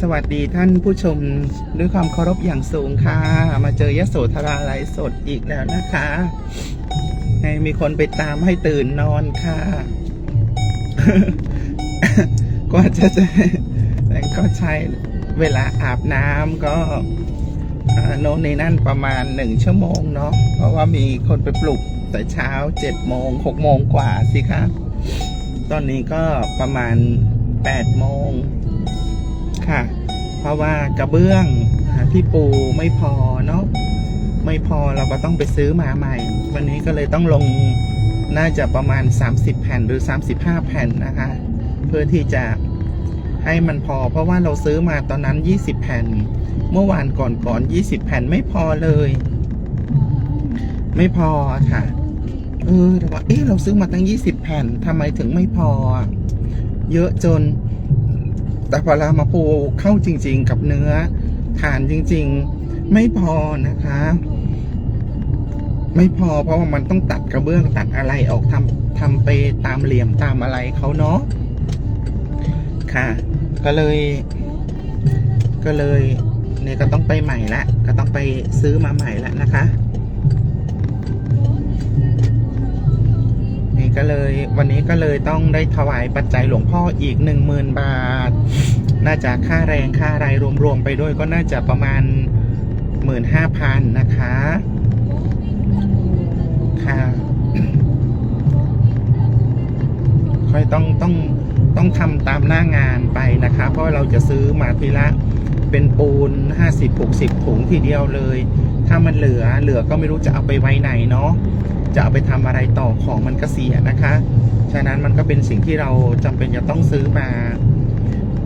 สวัสดีท่านผู้ชมด้วยความเคารพอย่างสูงค่ะ มาเจอยโสธราไลฟ์สดอีกแล้วนะคะให้มีคนไปตามให้ตื่นนอนค่ะกว่าจะจะแต่ก็ใช้เวลาอาบน้ำก็โน่นในนั่นประมาณหนึ่งชั่วโมงเนาะเพราะว่ามีคนไปปลุกแต่เช้าเจ็ดโมงหกโมงกว่าสิคะตอนนี้ก็ประมาณแปดโมง ค่ะ เพราะว่ากระเบื้องที่ปูไม่พอเนาะไม่พอเราก็ต้องไปซื้อมาใหม่ วันนี้ก็เลยต้องลงน่าจะประมาณ 30 แผ่นหรือ 35 แผ่นนะคะ เพื่อที่จะให้มันพอ เพราะว่าเราซื้อมาตอนนั้น 20 แผ่น เมื่อวานก่อนก่อน 20 แผ่นไม่พอเลย ไม่พอค่ะ เออแต่ว่าเอ๊ะเราซื้อมาตั้ง 20 แผ่นทำไมถึงไม่พอ เยอะจน แต่พอเรามาปูเข้าจริง ๆ กับเนื้อฐานจริง ๆ ไม่พอนะคะ ไม่พอเพราะว่ามันต้องตัดกระเบื้องตัดอะไรออกทำทำไปตามเหลี่ยมตามอะไรเขาเนาะค่ะ ก็เลย ก็เลยเนี่ยก็ต้องไปใหม่ละก็ต้องไปซื้อมาใหม่ละนะคะ ก็เลย วันนี้ก็เลยต้องได้ถวายปัจจัยหลวงพ่ออีกหนึ่งหมื่นบาท น่าจะค่าแรงค่าอะไรรวมๆไปด้วยก็น่าจะประมาณหมื่นห้าพันนะคะ ค่ะ ค่อยต้องต้องต้องทำตามหน้างานไปนะคะ เพราะเราจะซื้อมาทีละเป็นปูนห้าสิบหกสิบถุงทีเดียวเลย ถ้ามันเหลือเหลือก็ไม่รู้จะเอาไปไว้ไหนเนาะจะเอาไปทำอะไรต่อของมันก็เสียนะคะ ฉะนั้นมันก็เป็นสิ่งที่เราจำเป็นจะต้องซื้อมา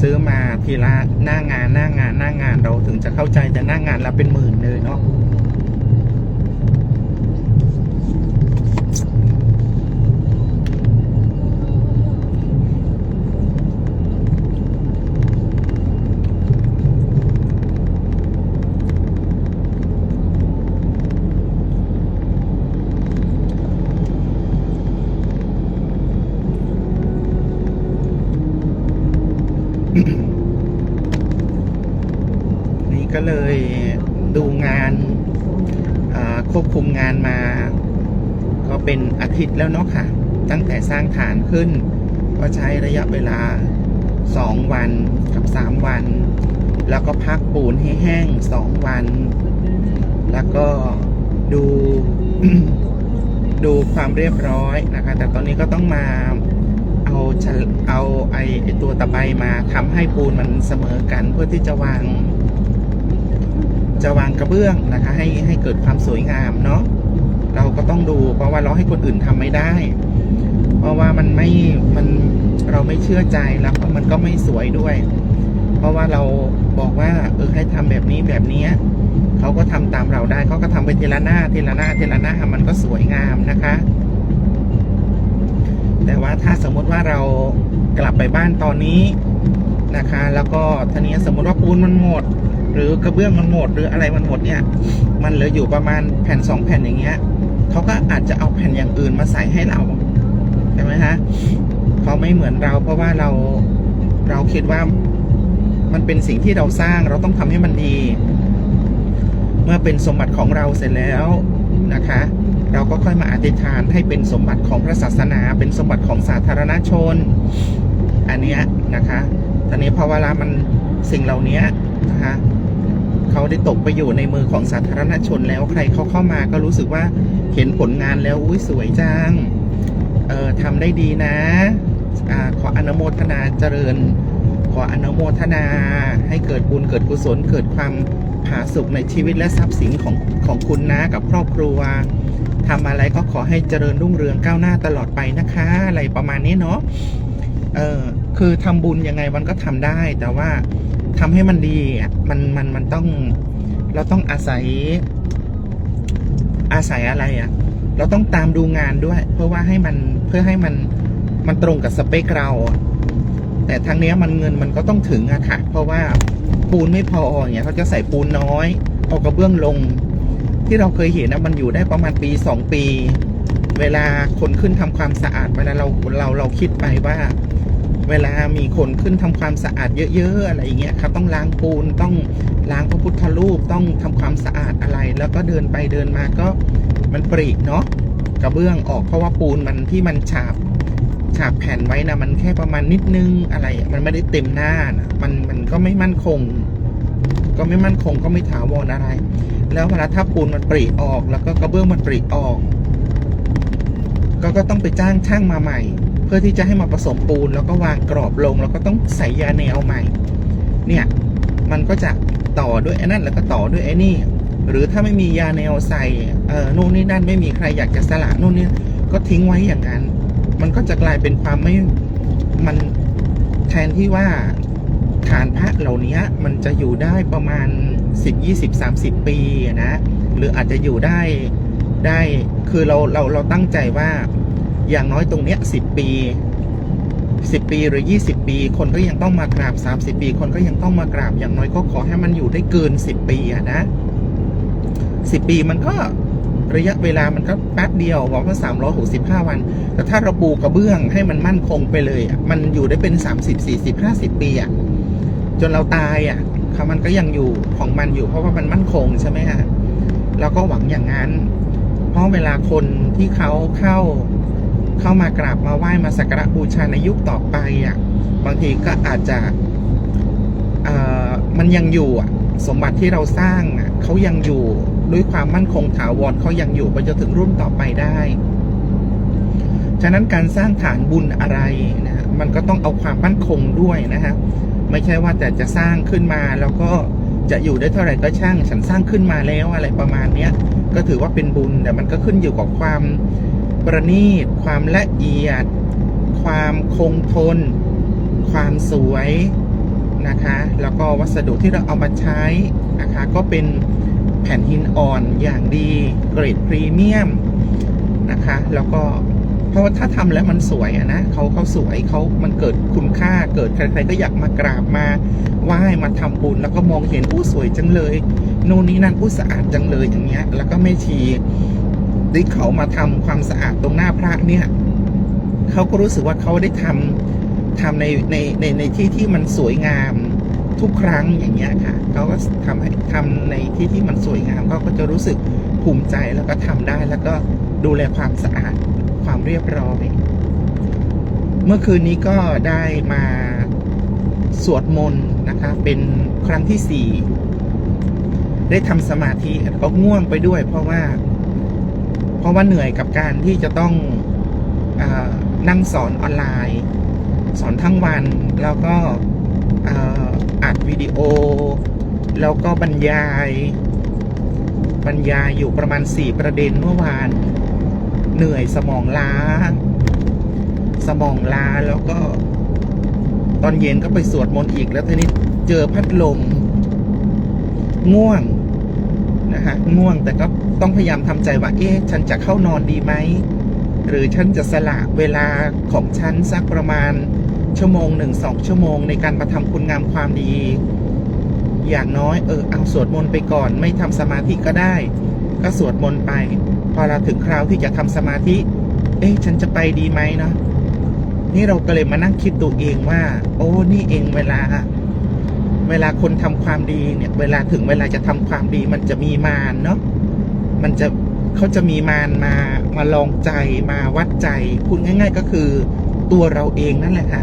ซื้อมาทีละหน้างานหน้างานหน้างานเราถึงจะเข้าใจแต่หน้างานเราเป็นหมื่นเลยเนาะ ก็เลยดูงานควบคุมงานมา ก็เป็นอาทิตย์แล้วเนาะค่ะ ตั้งแต่สร้างฐานขึ้น ก็ใช้ระยะเวลา 2 วันกับ 3 วัน แล้วก็พักปูนให้แห้ง 2 วัน แล้วก็ดูดูความเรียบร้อยนะคะ แต่ตอนนี้ก็ต้องมาเอาเอาไอไอตัวตะไบมาทำให้ปูนมันเสมอกันเพื่อที่จะวาง จะวางกระเบื้องนะคะ ให้ให้เกิดความสวยงามเนาะเราก็ต้องดูเพราะว่าเราให้คนอื่นทำไม่ได้ เพราะว่ามันไม่มันเราไม่เชื่อใจแล้วก็มันก็ไม่สวยด้วย เพราะว่าเราบอกว่าเออให้ทำแบบนี้แบบเนี้ยเขาก็ทำตามเราได้เขาก็ทำไปทีละหน้าทีละหน้าทีละหน้ามันก็สวยงามนะคะ แต่ว่าถ้าสมมติว่าเรากลับไปบ้านตอนนี้นะคะ แล้วก็ทีนี้สมมติว่าปูนมันหมด หรือกระเบื้องมันหมดหรืออะไรมันหมดเนี่ย มันเหลืออยู่ประมาณแผ่นสองแผ่นอย่างเงี้ยเขาก็อาจจะเอาแผ่นอย่างอื่นมาใส่ให้เราใช่ไหมฮะเขาไม่เหมือนเราเพราะว่าเราเราคิดว่ามันเป็นสิ่งที่เราสร้างเราต้องทำให้มันดี เมื่อเป็นสมบัติของเราเสร็จแล้วนะคะ เราก็ค่อยมาอธิษฐานให้เป็นสมบัติของพระศาสนา เป็นสมบัติของสาธารณชน อันเนี้ยนะคะตอนนี้พอเวลามันสิ่งเหล่านี้นะคะ เขาได้ตกไปอยู่ในมือของสาธารณชนแล้วใครเขาเข้ามาก็รู้สึกว่าเห็นผลงานแล้วอุ้ยสวยจังเออทำได้ดีนะอาขออนุโมทนาเจริญ ขออนุโมทนาให้เกิดบุญเกิดกุศลเกิดความผาสุกในชีวิตและทรัพย์สินของของคุณนะกับครอบครัวทำอะไรก็ขอให้เจริญรุ่งเรืองก้าวหน้าตลอดไปนะคะ อะไรประมาณนี้เนาะเออคือทำบุญยังไงมันก็ทำได้แต่ว่า ทำให้มันดีอะมันมันมันต้อง เราต้องอาศัย อาศัยอะไรอะ เราต้องตามดูงานด้วย เพื่อว่าให้มันเพื่อให้มันมันตรงกับสเปคเราแต่ทางเนี้ยมันเงินมันก็ต้องถึงอะค่ะ เพราะว่าปูนไม่พออย่างเงี้ยเขาจะใส่ปูนน้อยเอากระเบื้องลง ที่เราเคยเห็นนะมันอยู่ได้ประมาณปีสองปี เวลาคนขึ้นทำความสะอาดเวลาเราเราเราคิดไปว่า เวลามีคนขึ้นทำความสะอาดเยอะๆอะไรอย่างเงี้ยครับต้องล้างปูนต้องล้างพระพุทธรูปต้องทำความสะอาดอะไร แล้วก็เดินไปเดินมาก็มันปริเนาะกระเบื้องออกเพราะว่าปูนมันที่มันฉาบฉาบแผ่นไว้นะมันแค่ประมาณนิดนึงอะไร มันไม่ได้เต็มหน้านะมันมันก็ไม่มั่นคง ก็ไม่มั่นคงก็ไม่ถาวรอะไร แล้วเวลาถ้าปูนมันปริออก แล้วก็กระเบื้องมันปริออก ก็ก็ต้องไปจ้างช่างมาใหม่ เพื่อที่จะให้มาผสมปูนแล้วก็วางกรอบลง แล้วก็ต้องใส่ยาแนวใหม่ เนี่ยมันก็จะต่อด้วยไอ้นั่นแล้วก็ต่อด้วยไอ้นี่หรือถ้าไม่มียาแนวใส่เออนู่นนี่นั่นไม่มีใครอยากจะสละนู่นนี่ก็ทิ้งไว้อย่างนั้น มันก็จะกลายเป็นความไม่มันแทนที่ว่าฐานพระเหล่านี้มันจะอยู่ได้ประมาณ 10 20 30 ปีนะ หรืออาจจะอยู่ได้ได้คือเราเราเราตั้งใจว่า อย่างน้อยตรงเนี้ย10ปี10ปีหรือ20ปี คนก็ยังต้องมากราบ30ปี คนก็ยังต้องมากราบอย่างน้อยก็ขอให้มันอยู่ได้เกิน10ปีอะนะ10ปีมันก็ระยะเวลามันก็แป๊บเดียวบอกว่า365วัน แต่ถ้าเราปูกระเบื้องให้มันมั่นคงไปเลยอะมันอยู่ได้เป็น30 40 50ปีอะจนเราตายอะค่ะมันก็ยังอยู่ของมันอยู่เพราะว่ามันมั่นคงใช่ไหมฮะเราก็หวังอย่างนั้น เพราะเวลาคนที่เขาเข้า เข้ามากราบมาไหว้มาสักการะบูชาในยุคต่อไปอะบางทีก็อาจจะเอ่อมันยังอยู่อะสมบัติที่เราสร้างอะเขายังอยู่ด้วยความมั่นคงถาวรเขายังอยู่ไปจนถึงรุ่นต่อไปได้ ฉะนั้นการสร้างฐานบุญอะไรนะฮะมันก็ต้องเอาความมั่นคงด้วยนะฮะไม่ใช่ว่าแต่จะสร้างขึ้นมาแล้วก็จะอยู่ได้เท่าไหร่ก็ช่าง ฉันสร้างขึ้นมาแล้วอะไรประมาณเนี้ยก็ถือว่าเป็นบุญแต่มันก็ขึ้นอยู่กับความ ประณีต ความละเอียด ความคงทน ความสวยนะคะ แล้วก็วัสดุที่เราเอามาใช้นะคะ ก็เป็นแผ่นหินอ่อนอย่างดีเกรดพรีเมียมนะคะ แล้วก็เพราะว่าถ้าทำแล้วมันสวยอะนะเขาเขาสวยเขามันเกิดคุณค่าเกิดใครๆก็อยากมากราบมาไหว้มาทำบุญแล้วก็มองเห็นผู้สวยจังเลย โน่นนี่นั่นผู้สะอาดจังเลยอย่างเงี้ย แล้วก็ไม่ชี ที่เขามาทำความสะอาดตรงหน้าพระเนี่ยเขาก็รู้สึกว่าเขาได้ทำทำในในในในที่ที่มันสวยงามทุกครั้งอย่างเงี้ยค่ะเขาก็ทำให้ทำในที่ที่มันสวยงามเขาก็จะรู้สึกภูมิใจแล้วก็ทำได้แล้วก็ดูแลความสะอาดความเรียบร้อย เมื่อคืนนี้ก็ได้มาสวดมนต์นะคะเป็นครั้งที่สี่ได้ทำสมาธิก็ง่วงไปด้วยเพราะว่า เพราะว่าเหนื่อยกับการที่จะต้องอนั่งสอนออนไลน์ สอนทั้งวันแล้วก็อัดวิดีโอ แล้วก็บรรยาย บรรยายอยู่ประมาณ 4 ประเด็นเมื่อวาน เหนื่อยสมองล้า สมองล้าแล้วก็ ตอนเย็นก็ไปสวดมนต์อีกแล้วทีนี้เจอพัดลม ง่วงนะฮะง่วงแต่ก็ ต้องพยายามทำใจว่า เอ๊ะ ฉันจะเข้านอนดีไหม หรือฉันจะสละเวลาของฉันสักประมาณ ชั่วโมงหนึ่งสองชั่วโมงในการมาทำคุณงามความดี อย่างน้อยเออเอาสวดมนต์ไปก่อน ไม่ทำสมาธิก็ได้ ก็สวดมนต์ไป พอเราถึงคราวที่จะทำสมาธิ เอ๊ะ ฉันจะไปดีไหมเนาะ นี่เราก็เลยมานั่งคิดตัวเองว่า โอ้ นี่เองเวลาเวลาคนทำความดีเนี่ย เวลาถึงเวลาจะทำความดีมันจะมีมารเนาะ มันจะเขาจะมีมารมามาลองใจมาวัดใจพูดง่าย ๆ ก็คือตัวเราเองนั่นแหละค่ะ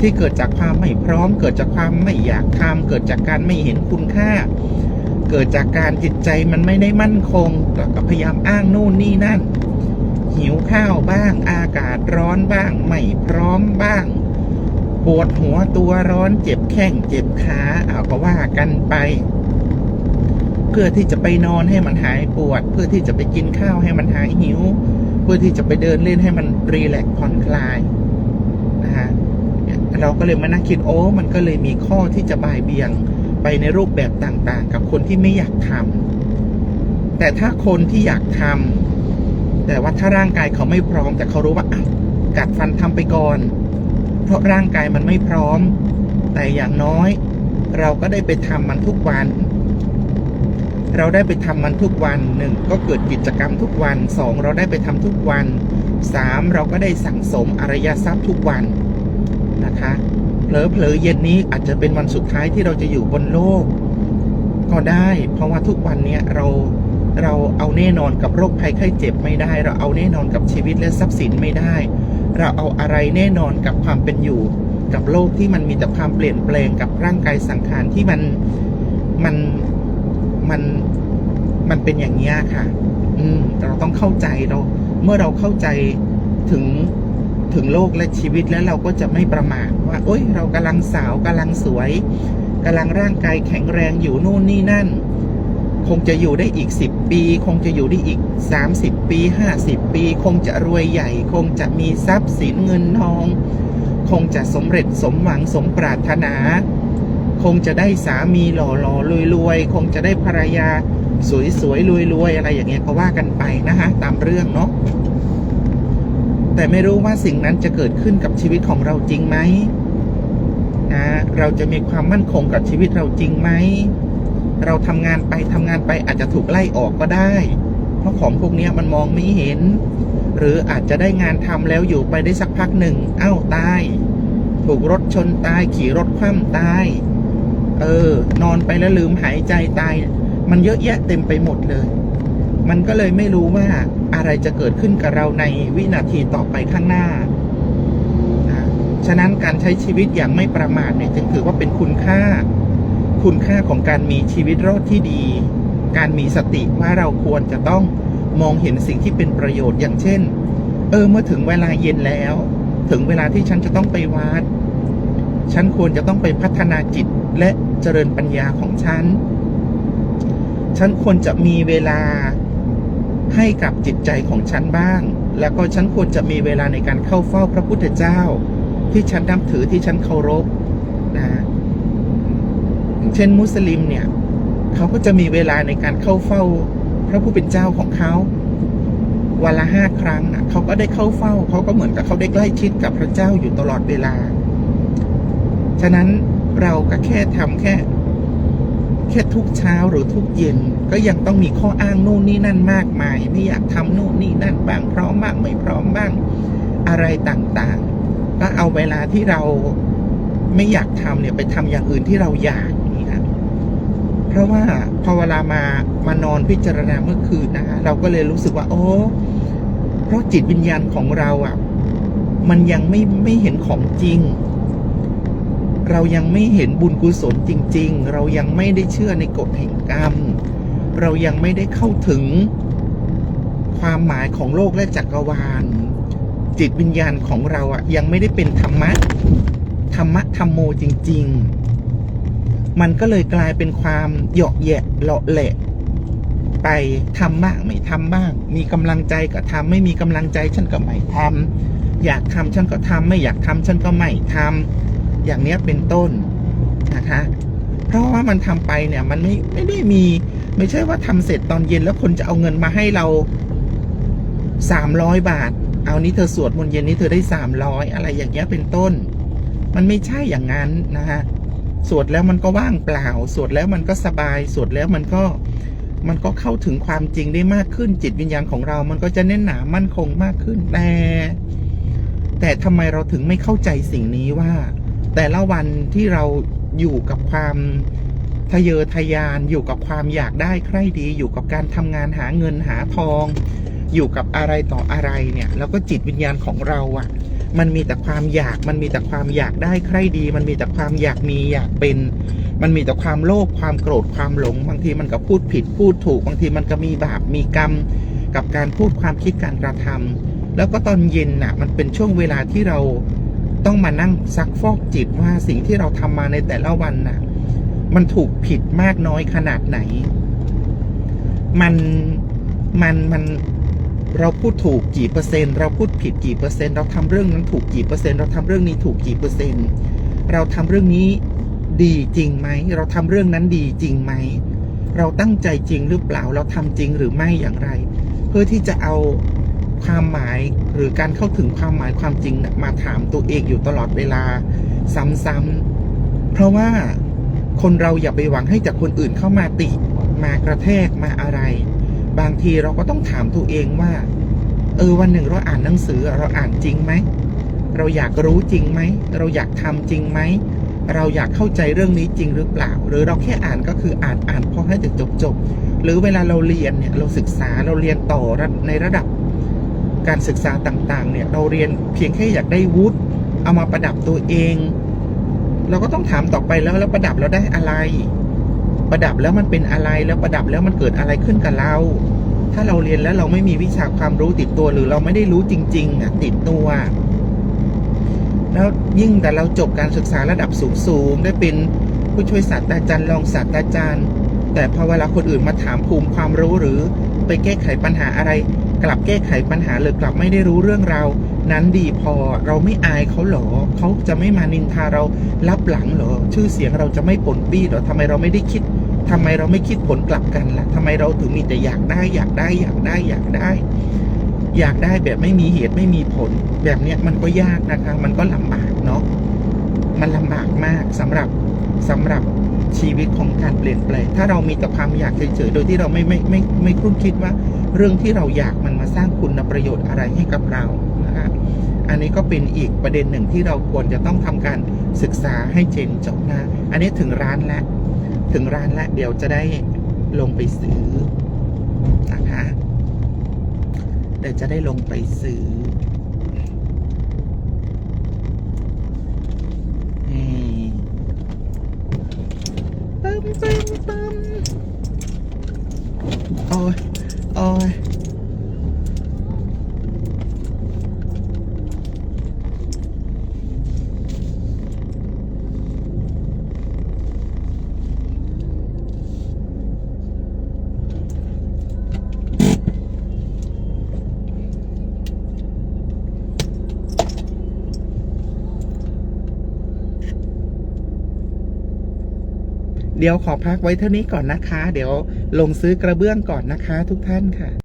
ที่เกิดจากความไม่พร้อม เกิดจากความไม่อยากทำเกิดจากการไม่เห็นคุณค่า เกิดจากการจิตใจมันไม่ได้มั่นคงก็พยายามอ้างนู่นนี่นั่น หิวข้าวบ้าง อากาศร้อนบ้าง ไม่พร้อมบ้างปวดหัวตัวร้อนเจ็บแข้งเจ็บขาเอาก็ว่ากันไป เพื่อที่จะไปนอนให้มันหายปวด เพื่อที่จะไปกินข้าวให้มันหายหิว เพื่อที่จะไปเดินเล่นให้มันรีแลกซ์ผ่อนคลายนะฮะเราก็เลยมานั่งคิดโอ้มันก็เลยมีข้อที่จะบ่ายเบี่ยงไปในรูปแบบต่างๆ กับคนที่ไม่อยากทำแต่ถ้าคนที่อยากทำแต่ว่าถ้าร่างกายเขาไม่พร้อม แต่เขารู้ว่าอะกัดฟันทำไปก่อน เพราะร่างกายมันไม่พร้อม แต่อย่างน้อย เราก็ได้ไปทำมันทุกวัน เราได้ไปทำมันทุกวันหนึ่งก็เกิดกิจกรรมทุกวันสองเราได้ไปทำทุกวันสามเราก็ได้สั่งสมอริยทรัพย์ทุกวันนะคะเผลอๆเย็นนี้อาจจะเป็นวันสุดท้ายที่เราจะอยู่บนโลก ก็ได้ เพราะว่าทุกวันเนี้ยเราเราเอาแน่นอนกับโรคภัยไข้เจ็บไม่ได้ เราเอาแน่นอนกับชีวิตและทรัพย์สินไม่ได้ เราเอาอะไรแน่นอนกับความเป็นอยู่ กับโลกที่มันมีแต่ความเปลี่ยนแปลงกับร่างกายสังขารที่มันมัน มันมันเป็นอย่างนี้ค่ะ อืมเราต้องเข้าใจเรา เมื่อเราเข้าใจถึงถึงโลกและชีวิตแล้วเราก็จะไม่ประมาทว่าโอ๊ยเรากำลังสาวกำลังสวยกำลังร่างกายแข็งแรงอยู่นู่นนี่นั่น คงจะอยู่ได้อีกสิบปี คงจะอยู่ได้อีกสามสิบปีห้าสิบปี คงจะรวยใหญ่ คงจะมีทรัพย์สินเงินทอง คงจะสมเร็จสมหวังสมปรารถนา คงจะได้สามีหล่อหล่อรวยรวยๆ คงจะได้ภรรยาสวยสวยรวยรวยๆอะไรอย่างเงี้ยก็ว่ากันไปนะคะตามเรื่องเนาะแต่ไม่รู้ว่าสิ่งนั้นจะเกิดขึ้นกับชีวิตของเราจริงไหมนะเราจะมีความมั่นคงกับชีวิตเราจริงไหมเราทำงานไปทำงานไปอาจจะถูกไล่ออกก็ได้ เพราะของพวกนี้มันมองไม่เห็น หรืออาจจะได้งานทำแล้วอยู่ไปได้สักพักหนึ่งเอ้าตาย ถูกรถชนตายขี่รถคว่ำตาย เออ นอนไปแล้วลืมหายใจตาย มันเยอะแยะเต็มไปหมดเลย มันก็เลยไม่รู้ว่าอะไรจะเกิดขึ้นกับเราในวินาทีต่อไปข้างหน้านะฉะนั้นการใช้ชีวิตอย่างไม่ประมาทเนี่ยจึงถือว่าเป็นคุณค่า คุณค่าของการมีชีวิตรอดที่ดี การมีสติว่าเราควรจะต้องมองเห็นสิ่งที่เป็นประโยชน์อย่างเช่น เออ เมื่อถึงเวลาเย็นแล้ว ถึงเวลาที่ฉันจะต้องไปวัด ฉันควรจะต้องไปพัฒนาจิต และเจริญปัญญาของฉัน ฉันควรจะมีเวลาให้กับจิตใจของฉันบ้าง แล้วก็ฉันควรจะมีเวลาในการเข้าเฝ้าพระพุทธเจ้า ที่ฉันนับถือที่ฉันเคารพนะเช่นมุสลิมเนี่ยเขาก็จะมีเวลาในการเข้าเฝ้าพระผู้เป็นเจ้าของเขาวันละห้าครั้งนะเขาก็ได้เข้าเฝ้า เขาก็เหมือนกับเขาได้ใกล้ชิดกับพระเจ้าอยู่ตลอดเวลา ฉะนั้น เราก็แค่ทำแค่ แค่ทุกเช้าหรือทุกเย็น ก็ยังต้องมีข้ออ้างนู่นนี่นั่นมากมาย ไม่อยากทำนู่นนี่นั่นบ้างพร้อมบ้างไม่พร้อมบ้างอะไรต่างๆ ก็เอาเวลาที่เราไม่อยากทำเนี่ยไปทำอย่างอื่นที่เราอยากนี่ครับเพราะว่าพอเวลามามานอนพิจารณาเมื่อคืนนะเราก็เลยรู้สึกว่าโอ้เพราะจิตวิญญาณของเราอะ มันยังไม่ไม่เห็นของจริง เรายังไม่เห็นบุญกุศลจริง ๆ เรายังไม่ได้เชื่อในกฎแห่งกรรม เรายังไม่ได้เข้าถึงความหมายของโลกและจักรวาล จิตวิญญาณของเราอะยังไม่ได้เป็นธรรมะธรรมะธรรมโมจริง ๆ มันก็เลยกลายเป็นความเหยาะแยะเลาะแหละไปทำบ้างไม่ทำบ้าง มีกำลังใจก็ทำไม่มีกำลังใจฉันก็ไม่ทำอยากทำฉันก็ทำไม่อยากทำฉันก็ไม่ทำ อย่างเนี้ยเป็นต้นนะคะ เพราะว่ามันทำไปเนี่ยมันไม่ไม่ได้มี ไม่ใช่ว่าทำเสร็จตอนเย็นแล้วคนจะเอาเงินมาให้เราสามร้อยบาท เอานี้เธอสวดมนต์เย็นนี้เธอได้สามร้อยอะไรอย่างเงี้ยเป็นต้น มันไม่ใช่อย่างนั้นนะฮะสวดแล้วมันก็ว่างเปล่า สวดแล้วมันก็สบาย สวดแล้วมันก็มันก็เข้าถึงความจริงได้มากขึ้นจิตวิญญาณของเรา มันก็จะแน่นหนามั่นคงมากขึ้นแต่ แต่ทำไมเราถึงไม่เข้าใจสิ่งนี้ว่า แต่ละวันที่เราอยู่กับความทะเยอทะยานอยู่กับความอยากได้ใคร่ดี อยู่กับการทำงานหาเงินหาทอง อยู่กับอะไรต่ออะไรเนี่ย แล้วก็จิตวิญญาณของเราอะ่ะ มันมีแต่ความอยากมันมีแต่ความอยากได้ใคร่ดี มันมีแต่ความอยากมีอยากเป็น มันมีแต่ความโลภความโกรธความหลง บางทีมันก็พูดผิดพูดถูก บางทีมันก็มีบาปมีกรรม กับการพูดความคิดการกระทำแล้วก็ตอนเย็นน่ะ มันเป็นช่วงเวลาที่เรา ต้องมานั่งซักฟอกจิตว่าสิ่งที่เราทำมาในแต่ละวันน่ะ มันถูกผิดมากน้อยขนาดไหน มันมันมันเราพูดถูกกี่เปอร์เซ็นต์เราพูดผิดกี่เปอร์เซ็นต์เราทำเรื่องนั้นถูกกี่เปอร์เซ็นต์เราทำเรื่องนี้ถูกกี่เปอร์เซ็นต์เราทำเรื่องนี้ดีจริงไหมเราทำเรื่องนั้นดีจริงไหมเราตั้งใจจริงหรือเปล่าเราทำจริงหรือไม่อย่างไร เพื่อที่จะเอา ความหมายหรือการเข้าถึงความหมายความจริงมาถามตัวเองอยู่ตลอดเวลา ซ้ำๆเพราะว่าคนเราอย่าไปหวังให้จากคนอื่นเข้ามาติ มากระแทกมาอะไร บางทีเราก็ต้องถามตัวเองว่า เออวันหนึ่งเราอ่านหนังสือเราอ่านจริงไหมเราอยากรู้จริงไหม เราอยากทำจริงไหม เราอยากเข้าใจเรื่องนี้จริงหรือเปล่า หรือเราแค่อ่านก็คืออ่านอ่านพอให้จบจบ หรือเวลาเราเรียนเนี่ยเราศึกษาเราเรียนต่อในระดับ การศึกษาต่างๆ เนี่ยเราเรียนเพียงแค่อยากได้วุฒิเอามาประดับตัวเอง เราก็ต้องถามต่อไปแล้วแล้วประดับเราได้อะไร ประดับแล้วมันเป็นอะไรแล้วประดับแล้วมันเกิดอะไรขึ้นกับเรา ถ้าเราเรียนแล้วเราไม่มีวิชาความรู้ติดตัวหรือเราไม่ได้รู้จริง ๆอะติดตัว แล้วยิ่งแต่เราจบการศึกษาระดับสูงๆได้เป็นผู้ช่วยศาสตราจารย์รองศาสตราจารย์ แต่พอเวลาคนอื่นมาถามภูมิความรู้หรือไปแก้ไขปัญหาอะไร กลับแก้ไขปัญหาหรือกลับไม่ได้รู้เรื่องราวนั้นดีพอเราไม่อายเขาเหรอเขาจะไม่มานินทาเรารับหลังเหรอ ชื่อเสียงเราจะไม่ปนปี้เหรอทำไมเราไม่ได้คิดทำไมเราไม่คิดผลกลับกันล่ะทำไมเราถึงมีแต่อยากได้ อยากได้ อยากได้อยากได้ อยากได้แบบไม่มีเหตุไม่มีผล แบบเนี้ยมันก็ยากนะคะ มันก็ลำบากเนาะมันลำบากมากสำหรับสำหรับ ชีวิตของการเปลี่ยนแปลง ถ้าเรามีแต่ความอยากเฉยๆ โดยที่เราไม่ไม่ไม่ไม่ครุ่นคิดว่า เรื่องที่เราอยากมันมาสร้างคุณประโยชน์อะไรให้กับเรานะคะอันนี้ก็เป็นอีกประเด็นหนึ่งที่เราควรจะต้องทำการศึกษาให้เจนจบนะ อันนี้ถึงร้านแล้วถึงร้านแล้วเดี๋ยวจะได้ลงไปซื้อนะคะเดี๋ยวจะได้ลงไปซื้อนี่ ปึ้มปึ้มปึ้มโอ้ยโอ้ย เดี๋ยวขอพักไว้เท่านี้ก่อนนะคะ เดี๋ยวลงซื้อกระเบื้องก่อนนะคะ ทุกท่านค่ะ